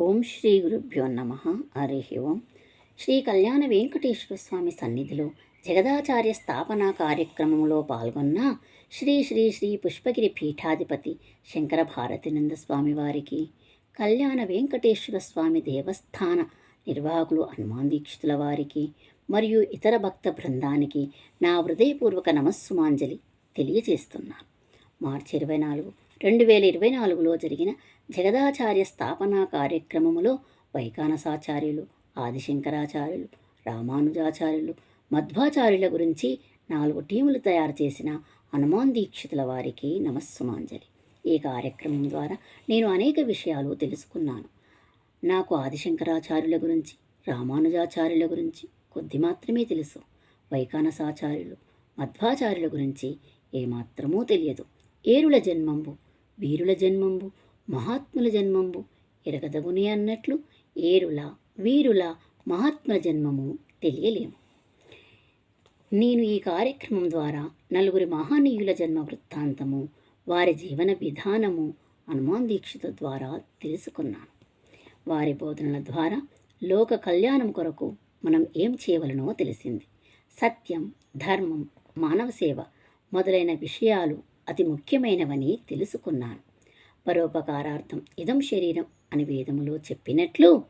ఓం శ్రీ గురుభ్యో నమ. హరి ఓం. శ్రీ కళ్యాణ వెంకటేశ్వర స్వామి సన్నిధిలో జగదాచార్య స్థాపన కార్యక్రమంలో పాల్గొన్న శ్రీ శ్రీ శ్రీ పుష్పగిరి పీఠాధిపతి శంకర భారతినంద స్వామి వారికి కళ్యాణ వెంకటేశ్వర స్వామి దేవస్థాన నిర్వాహకులు హనుమాన్ దీక్షితుల వారికి మరియు ఇతర భక్త బృందానికి నా హృదయపూర్వక నమస్సుమాంజలి తెలియజేస్తున్నాను మార్చి ఇరవై నాలుగు రెండు వేల ఇరవై నాలుగులో జరిగిన జగదాచార్య స్థాపన కార్యక్రమములో వైకానసాచార్యులు ఆదిశంకరాచార్యులు రామానుజాచార్యులు మధ్వాచార్యుల గురించి నాలుగు టీములు తయారు చేసిన హనుమాన్ దీక్షితుల వారికి నమస్సుమాంజలి. ఈ కార్యక్రమం ద్వారా నేను అనేక విషయాలు తెలుసుకున్నాను. నాకు ఆదిశంకరాచార్యుల గురించి రామానుజాచార్యుల గురించి కొద్ది మాత్రమే తెలుసు. వైకానసాచార్యులు మధ్వాచార్యుల గురించి ఏమాత్రమూ తెలియదు. ఏరుల జన్మంబు వీరుల జన్మంబు మహాత్ముల జన్మంబు ఎరగదగుని అన్నట్లు ఏరుల వీరుల మహాత్ముల జన్మము తెలియలేము. నేను ఈ కార్యక్రమం ద్వారా నలుగురి మహానీయుల జన్మ వృత్తాంతము వారి జీవన విధానము హనుమాన్ దీక్షిత ద్వారా తెలుసుకున్నాను. వారి బోధనల ద్వారా లోక కళ్యాణం కొరకు మనం ఏం చేయవలనో తెలిసింది. సత్యం ధర్మం మానవ సేవ మొదలైన విషయాలు అతి ముఖ్యమైనవని తెలుసుకున్నాను. పరోపకారార్థం ఇదం శరీరం అని వేదములో చెప్పినట్లు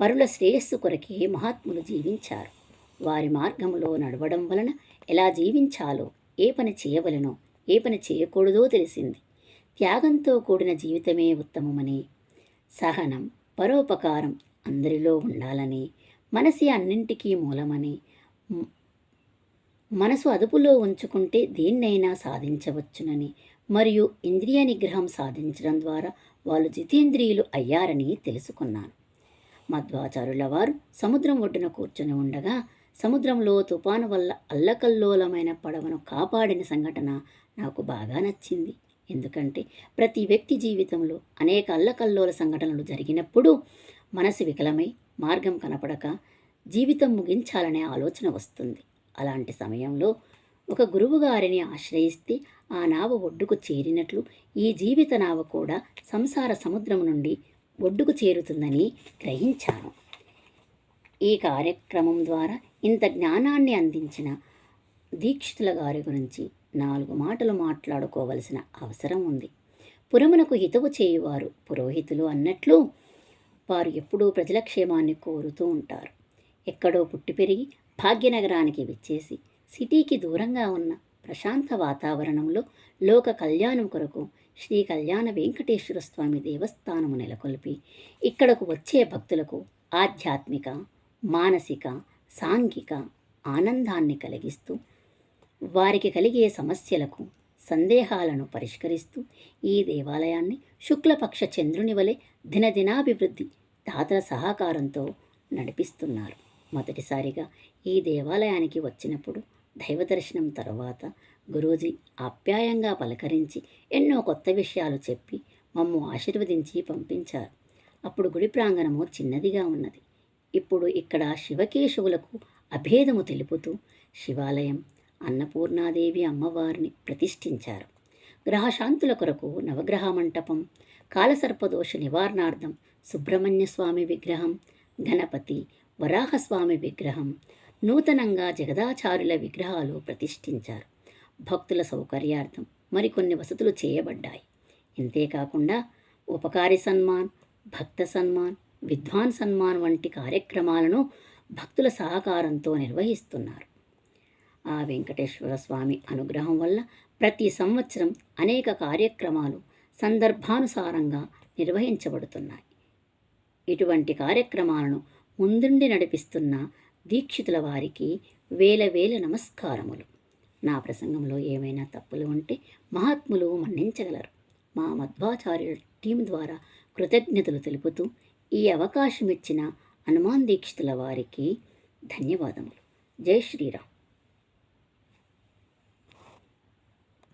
పరుల శ్రేయస్సు కొరకే మహాత్ములు జీవించారు. వారి మార్గములో నడవడం వలన ఎలా జీవించాలో ఏ పని చేయవలనో ఏ పని చేయకూడదో తెలిసింది. త్యాగంతో కూడిన జీవితమే ఉత్తమమని సహనం పరోపకారం అందరిలో ఉండాలని మనసి అన్నింటికీ మూలమని మనసు అదుపులో ఉంచుకుంటే దేన్నైనా సాధించవచ్చునని. మరియు ఇంద్రియ నిగ్రహం సాధించడం ద్వారా వాళ్ళు జితేంద్రియులు అయ్యారని తెలుసుకున్నాను. మధ్వాచారుల వారు సముద్రం ఒడ్డున కూర్చొని ఉండగా సముద్రంలో తుఫాను వల్ల అల్లకల్లోలమైన పడవను కాపాడిన సంఘటన నాకు బాగా నచ్చింది. ఎందుకంటే ప్రతి వ్యక్తి జీవితంలో అనేక అల్లకల్లోల సంఘటనలు జరిగినప్పుడు మనసు వికలమై మార్గం కనపడక జీవితం ముగించాలనే ఆలోచన వస్తుంది. అలాంటి సమయంలో ఒక గురువుగారిని ఆశ్రయిస్తే ఆ నావ ఒడ్డుకు చేరినట్లు ఈ జీవిత నావ కూడా సంసార సముద్రం నుండి ఒడ్డుకు చేరుతుందని గ్రహించాను. ఈ కార్యక్రమం ద్వారా ఇంత జ్ఞానాన్ని అందించిన దీక్షితుల గారి గురించి నాలుగు మాటలు మాట్లాడుకోవలసిన అవసరం ఉంది. పురమునకు హితవు చేయువారు పురోహితులు అన్నట్లు వారు ఎప్పుడూ ప్రజల క్షేమాన్ని కోరుతూ ఉంటారు. ఎక్కడో పుట్టి పెరిగి భాగ్యనగరానికి విచ్చేసి సిటీకి దూరంగా ఉన్న ప్రశాంత వాతావరణంలో లోక కళ్యాణం కొరకు శ్రీ కళ్యాణ వెంకటేశ్వర స్వామి దేవస్థానము నెలకొల్పి ఇక్కడకు వచ్చే భక్తులకు ఆధ్యాత్మిక మానసిక సాంఘిక ఆనందాన్ని కలిగిస్తూ వారికి కలిగే సమస్యలకు సందేహాలను పరిష్కరిస్తూ ఈ దేవాలయాన్ని శుక్లపక్ష చంద్రుని వలె దినదినాభివృద్ధి దాతల సహకారంతో నడిపిస్తున్నారు. మొదటిసారిగా ఈ దేవాలయానికి వచ్చినప్పుడు దైవ దర్శనం తర్వాత గురూజీ ఆప్యాయంగా పలకరించి ఎన్నో కొత్త విషయాలు చెప్పి మమ్ము ఆశీర్వదించి పంపించారు. అప్పుడు గుడి ప్రాంగణము చిన్నదిగా ఉన్నది. ఇప్పుడు ఇక్కడ శివకేశవులకు అభేదము తెలుపుతూ శివాలయం అన్నపూర్ణాదేవి అమ్మవారిని ప్రతిష్ఠించారు. గ్రహశాంతుల కొరకు నవగ్రహ మంటపం కాలసర్పదోష నివారణార్థం సుబ్రహ్మణ్య స్వామి విగ్రహం గణపతి వరాహస్వామి విగ్రహం నూతనంగా జగదాచారుల విగ్రహాలు ప్రతిష్ఠించారు. భక్తుల సౌకర్యార్థం మరికొన్ని వసతులు చేయబడ్డాయి. ఇంతేకాకుండా ఉపకారి సన్మాన్ భక్త సన్మాన్ విద్వాన్ సన్మాన్ వంటి కార్యక్రమాలను భక్తుల సహకారంతో నిర్వహిస్తున్నారు. ఆ వెంకటేశ్వర స్వామి అనుగ్రహం వల్ల ప్రతి సంవత్సరం అనేక కార్యక్రమాలు సందర్భానుసారంగా నిర్వహించబడుతున్నాయి. ఇటువంటి కార్యక్రమాలను ముందుండి నడిపిస్తున్న దీక్షితుల వారికి వేల వేల నమస్కారములు. నా ప్రసంగంలో ఏమైనా తప్పులు ఉంటే మహాత్ములు మన్నించగలరు. మా మధ్వాచార్యుల టీం ద్వారా కృతజ్ఞతలు తెలుపుతూ ఈ అవకాశం ఇచ్చిన హనుమాన్ దీక్షితుల వారికి ధన్యవాదములు. జై శ్రీరామ్.